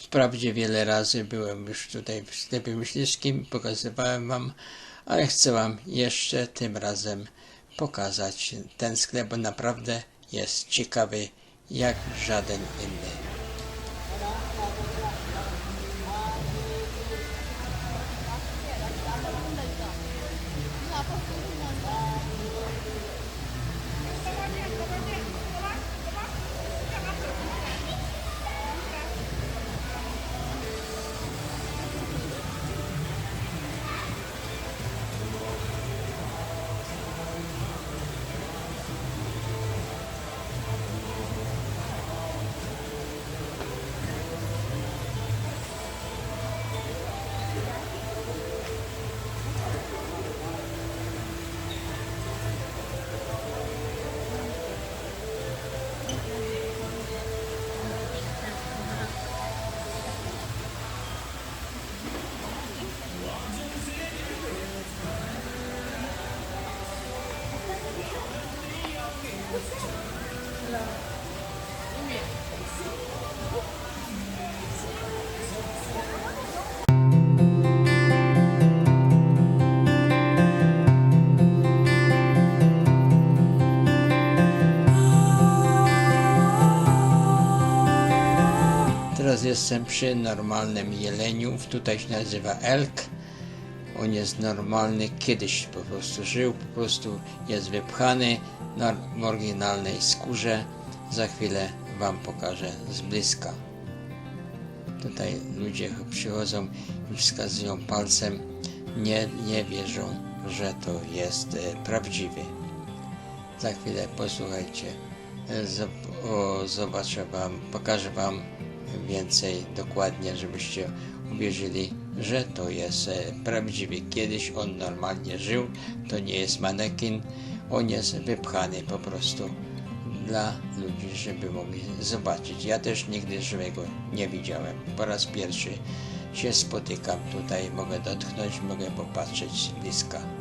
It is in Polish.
Wprawdzie wiele razy byłem już tutaj w sklepie myśliwskim, pokazywałem wam, ale chcę wam jeszcze tym razem pokazać ten sklep, bo naprawdę jest ciekawy jak żaden inny. Teraz jestem przy normalnym jeleniu. Tutaj się nazywa elk. On jest normalny, kiedyś po prostu żył, po prostu jest wypchany na oryginalnej skórze. Za chwilę Wam pokażę z bliska. Tutaj ludzie przychodzą i wskazują palcem, nie, nie wierzą, że to jest e, prawdziwy. Za chwilę posłuchajcie, e, zobaczę Wam, pokażę Wam więcej dokładnie, żebyście uwierzyli, że to jest e, prawdziwy. Kiedyś on normalnie żył, to nie jest manekin, on jest wypchany po prostu dla ludzi, żeby mogli zobaczyć. Ja też nigdy żywego nie widziałem. Po raz pierwszy się spotykam tutaj, mogę dotknąć, mogę popatrzeć z bliska.